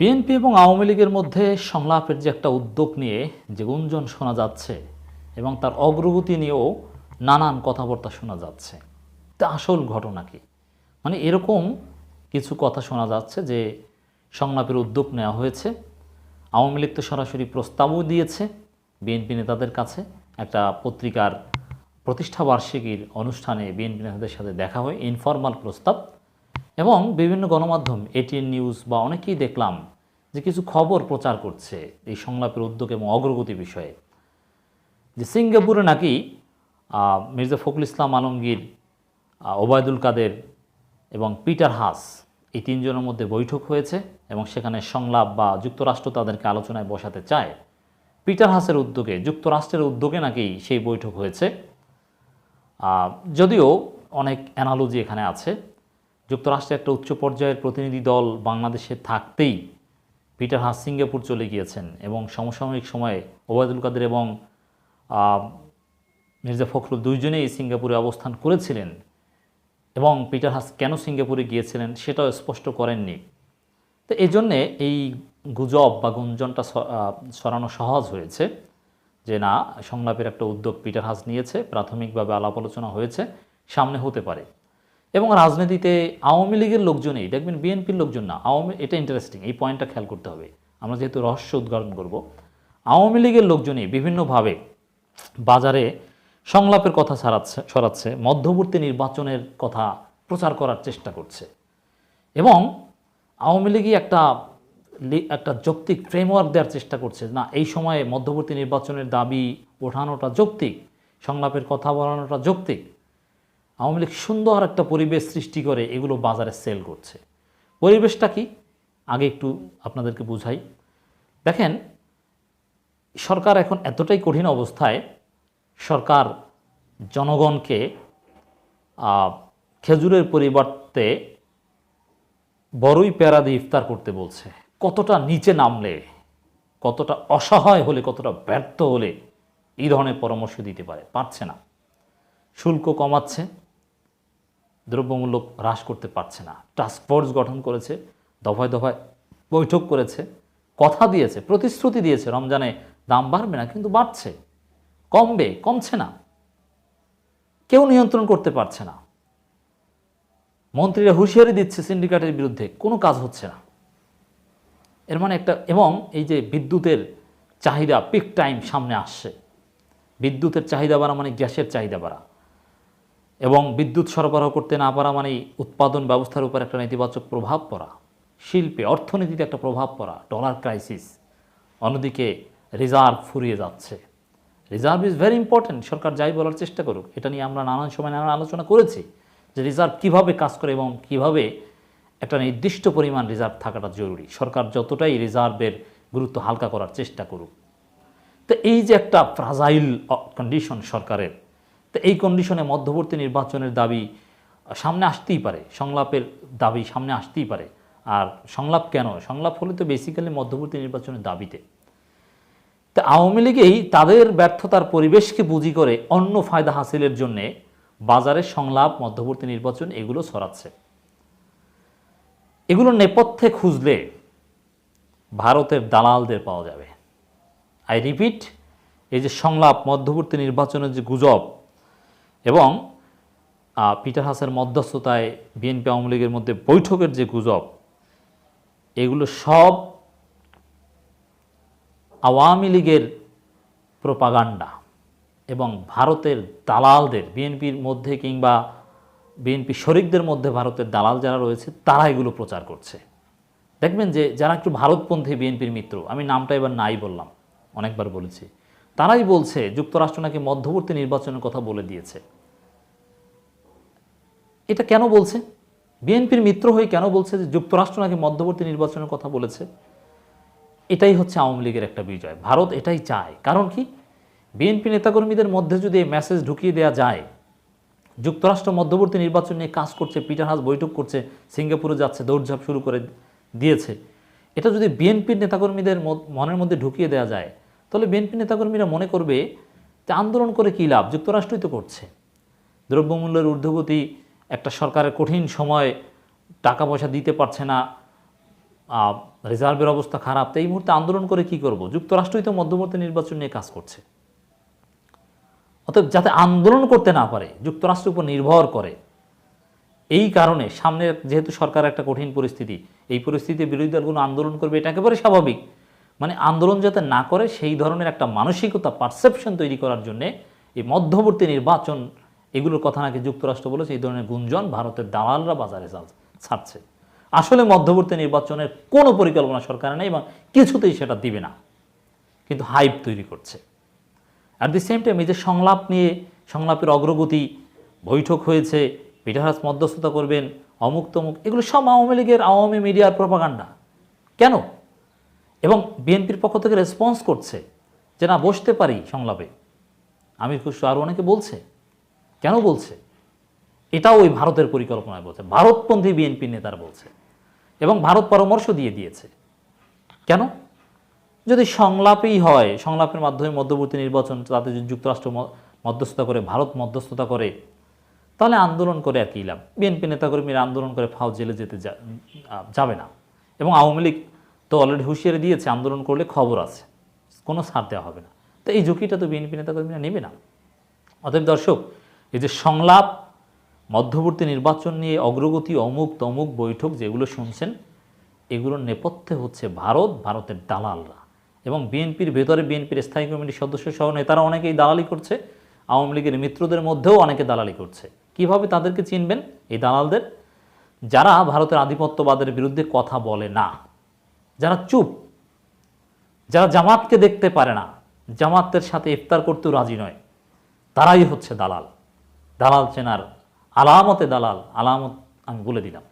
BNP এবং আওয়ামী লীগের মধ্যে সংলাপের যে একটা উদ্যোগ নিয়ে যে গুঞ্জন শোনা যাচ্ছে এবং তার অগ্রগতি নিয়েও নানান কথাবার্তা শোনা যাচ্ছে, তা আসল ঘটনা কি? মানে এরকম কিছু কথা শোনা যাচ্ছে যে সংলাপের উদ্যোগ নেওয়া হয়েছে। আওয়ামী লীগ তো সরাসরি প্রস্তাবও দিয়েছে বিএনপি নেতাদের কাছে। একটা পত্রিকার প্রতিষ্ঠাবার্ষিকীর অনুষ্ঠানে বিএনপি নেতাদের সাথে দেখা হয় ইনফরমাল প্রস্তাব। এবং বিভিন্ন গণমাধ্যম এটিএন নিউজ বা অনেকেই দেখলাম যে কিছু খবর প্রচার করছে এই সংলাপের উদ্যোগ এবং অগ্রগতি বিষয়ে। যে সিঙ্গাপুরে নাকি মির্জা ফখরুল ইসলাম আলমগীর ওবায়দুল কাদের এবং পিটার হাস এই তিনজনের মধ্যে বৈঠক হয়েছে এবং সেখানে সংলাপ বা যুক্তরাষ্ট্র তাদেরকে আলোচনায় বসাতে চায়। পিটার হাসের উদ্যোগে, যুক্তরাষ্ট্রের উদ্যোগে নাকি সেই বৈঠক হয়েছে। যদিও অনেক অ্যানালজি এখানে আছে। যুক্তরাষ্ট্রে একটা উচ্চ পর্যায়ের প্রতিনিধি দল বাংলাদেশে থাকতেই পিটার হাস সিঙ্গাপুর চলে গিয়েছেন এবং সমসাময়িক সময়ে ওবায়দুল কাদের এবং মির্জা ফখরুল দুইজনেই সিঙ্গাপুরে অবস্থান করেছিলেন এবং পিটার হাস, কেন সিঙ্গাপুরে গিয়েছিলেন সেটাও স্পষ্ট করেননি। তো এই জন্যে এই গুজব বা গুঞ্জনটা সরানো সহজ হয়েছে যে না, সংলাপের একটা উদ্যোগ পিটার হাস নিয়েছে, প্রাথমিকভাবে আলাপ আলোচনা হয়েছে, সামনে হতে পারে। এবং রাজনীতিতে আওয়ামী লীগের লোকজনই দেখবেন বিএনপির লোকজন না, আওয়ামী, এটা ইন্টারেস্টিং এই পয়েন্টটা খেয়াল করতে হবে। আমরা যেহেতু রহস্য উদ্ঘাটন করব। আওয়ামী লীগের লোকজনই বিভিন্নভাবে বাজারে সংলাপের কথা ছড়াচ্ছে ছড়াচ্ছে মধ্যবর্তী নির্বাচনের কথা প্রচার করার চেষ্টা করছে। এবং আওয়ামী লীগই একটা একটা যৌক্তিক ফ্রেমওয়ার্ক দেওয়ার চেষ্টা করছে না, এই সময়ে মধ্যবর্তী নির্বাচনের দাবি ওঠানোটা যৌক্তিক, সংলাপের কথা বলানোটা যৌক্তিক। আওয়ামী লীগ সুন্দর একটা পরিবেশ সৃষ্টি করে এগুলো বাজারে সেল করছে। পরিবেশটা কি? আগে একটু আপনাদেরকে বুঝাই। দেখেন, সরকার এখন এতটাই কঠিন অবস্থায় সরকার জনগণকে খেজুরের পরিবর্তে বড়ই প্যারা দিয়ে ইফতার করতে বলছে। কতটা নিচে নামলে, কতটা অসহায় হলে, কতটা ব্যর্থ হলে এই ধরনের পরামর্শ দিতে পারে, পারছে না। শুল্ক কমাচ্ছে দ্রব্যমূল্য হ্রাস করতে পারছে না। টাস্ক ফোর্স গঠন করেছে, দফায় দফায় বৈঠক করেছে, কথা দিয়েছে, প্রতিশ্রুতি দিয়েছে। রমজানে দাম বাড়বে না, কিন্তু বাড়ছে। কমবে, কমছে না। কেউ নিয়ন্ত্রণ করতে পারছে না। মন্ত্রীরা হুঁশিয়ারি দিচ্ছে সিন্ডিকেটের বিরুদ্ধে, কোনো কাজ হচ্ছে না। এর মানে একটা, এবং এই যে বিদ্যুতের চাহিদা পিক টাইম সামনে আসছে। বিদ্যুতের চাহিদা বাড়া মানে গ্যাসের চাহিদা বাড়া। এবং বিদ্যুৎ সরবরাহ করতে না পারা মানেই উৎপাদন ব্যবস্থার উপর একটা নেতিবাচক প্রভাব পড়া। শিল্পে অর্থনীতিতে একটা প্রভাব পড়া ডলার ক্রাইসিস অন্যদিকে রিজার্ভ ফুরিয়ে যাচ্ছে। রিজার্ভ ইজ ভেরি ইম্পর্ট্যান্ট সরকার যাই বলার চেষ্টা করুক, এটা নিয়ে আমরা নানান সময় নানান আলোচনা করেছি যে রিজার্ভ কীভাবে কাজ করে এবং কীভাবে একটা নির্দিষ্ট পরিমাণ রিজার্ভ থাকাটা জরুরি। সরকার যতটাই রিজার্ভের গুরুত্ব হালকা করার চেষ্টা করুক। তো এই যে একটা ফ্রাজাইল কন্ডিশন সরকারের তো এই কন্ডিশনে মধ্যবর্তী নির্বাচনের দাবি সামনে আসতেই পারে, সংলাপের দাবি সামনে আসতেই পারে। আর সংলাপ কেন? সংলাপ হলে তো বেসিক্যালি মধ্যবর্তী নির্বাচনের দাবিতে। তা আওয়ামী লীগেই তাদের ব্যর্থতার পরিবেশকে বুঝি করে অন্য ফায়দা হাসিলের জন্যে বাজারের সংলাপ, মধ্যবর্তী নির্বাচন এগুলো ছড়াচ্ছে। এগুলো নেপথ্যে খুঁজলে ভারতের দালালদের পাওয়া যাবে। আই রিপিট এই যে সংলাপ, মধ্যবর্তী নির্বাচনের যে গুজব এবং পিটার হাসের মধ্যস্থতায় বিএনপি আওয়ামী লীগের মধ্যে বৈঠকের যে গুজব, এগুলো সব আওয়ামী লীগের প্রোপাগান্ডা এবং ভারতের দালালদের বিএনপির মধ্যে কিংবা বিএনপি শরিকদের মধ্যে ভারতের দালাল যারা রয়েছে, তারা এগুলো প্রচার করছে। দেখবেন যে, যারা একটু ভারতপন্থী বিএনপির মিত্র, আমি নামটা এবার নাই বললাম, অনেকবার বলেছি। তারাই বলছে যুক্তরাষ্ট্র নাকি মধ্যবর্তী নির্বাচনের কথা বলে দিয়েছে। এটা কেন বলছে? বিএনপির মিত্র হয়ে কেন বলছে যে যুক্তরাষ্ট্র নাকি মধ্যবর্তী নির্বাচনের কথা বলেছে? এটাই হচ্ছে আওয়ামী লীগের একটা বিজয়। ভারত এটাই চায়। কারণ কি? বিএনপি নেতাকর্মীদের মধ্যে যদি এই মেসেজ ঢুকিয়ে দেওয়া যায়, যুক্তরাষ্ট্র মধ্যবর্তী নির্বাচন নিয়ে কাজ করছে, পিটার হাস বৈঠক করছে, সিঙ্গাপুরে যাচ্ছে, দৌড়ঝাঁপ শুরু করে দিয়েছে, এটা যদি বিএনপির নেতাকর্মীদের মনের মধ্যে ঢুকিয়ে দেওয়া যায় তাহলে বিএনপি নেতাকর্মীরা মনে করবে যে আন্দোলন করে কী লাভ? যুক্তরাষ্ট্রই তো করছে। দ্রব্যমূল্যের ঊর্ধ্বগতি একটা সরকারের কঠিন সময় টাকা পয়সা দিতে পারছে না রিজার্ভের অবস্থা খারাপ, তো এই মুহূর্তে আন্দোলন করে কি করব? যুক্তরাষ্ট্রই তো মধ্যবর্তী নির্বাচন নিয়ে কাজ করছে। অতএব যাতে আন্দোলন করতে না পারে যুক্তরাষ্ট্রের উপর নির্ভর করে, এই কারণে সামনে যেহেতু সরকার একটা কঠিন পরিস্থিতি, এই পরিস্থিতিতে বিরোধী দলগুলো আন্দোলন করবে, এটা একেবারে স্বাভাবিক। মানে আন্দোলন যাতে না করে, সেই ধরনের একটা মানসিকতা পারসেপশন তৈরি করার জন্যে এই মধ্যবর্তী নির্বাচন, এগুলোর কথা নাকি যুক্তরাষ্ট্র বলেছে, এই ধরনের গুঞ্জন ভারতের দালালরা বাজারে ছাড়ছে। আসলে মধ্যবর্তী নির্বাচনের কোনো পরিকল্পনা সরকার নেই এবং কিছুতেই সেটা দিবে না। কিন্তু হাইপ তৈরি করছে। অ্যাট দি সেম টাইম এই যে সংলাপ নিয়ে, সংলাপের অগ্রগতি, বৈঠক হয়েছে পিঠারাজ মধ্যস্থতা করবেন অমুক তমুক এগুলো সব আওয়ামী লীগের, আওয়ামী মিডিয়ার প্রপাগান্ডা কেন? এবং বিএনপির পক্ষ থেকে রেসপন্স করছে যে, না, বসতে পারি সংলাপে। আমির খুশু আরও অনেকে বলছে। কেন বলছে? এটাও ওই ভারতের পরিকল্পনায় বলছে। ভারতপন্থী বিএনপি নেতারা বলছে। এবং ভারত পরামর্শ দিয়ে দিয়েছে। কেন? যদি সংলাপই হয়, সংলাপের মাধ্যমে মধ্যবর্তী নির্বাচন, তাতে যদি যুক্তরাষ্ট্র মধ্যস্থতা করে, ভারত মধ্যস্থতা করে, তাহলে আন্দোলন করে আর কি লাভ? বিএনপি নেতাকর্মীরা আন্দোলন করে ফাও জেলে যেতে যাবে না। এবং আওয়ামী লীগ তো অলরেডি হুঁশিয়ারি দিয়েছে, আন্দোলন করলে খবর আছে। কোনো ছাড় দেওয়া হবে না। তো এই ঝুঁকিটা তো বিএনপি নেতাকর্মীরা নেবে না। অতএব দর্শক, এই যে সংলাপ, মধ্যবর্তী নির্বাচন নিয়ে অগ্রগতি, অমুক তমুক বৈঠক যেগুলো শুনছেন, এগুলোর নেপথ্যে হচ্ছে ভারত, ভারতের দালালরা। এবং বিএনপির ভেতরে বিএনপির স্থায়ী কমিটির সদস্য সহ নেতারা অনেকেই দালালি করছে। আওয়ামী লীগের মিত্রদের মধ্যেও অনেকে দালালি করছে। কীভাবে তাদেরকে চিনবেন? এই দালালদের? যারা ভারতের আধিপত্যবাদের বিরুদ্ধে কথা বলে না। যারা চুপ, যারা জামাতকে দেখতে পারে না, জামাতের সাথে ইফতার করতেও রাজি নয়, তারাই হচ্ছে দালাল। দালাল চেনার আলামতে দালাল, আলামত আমি বলে দিলাম।